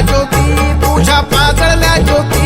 ज्योती तुझ्या पाजळल्या ज्योती.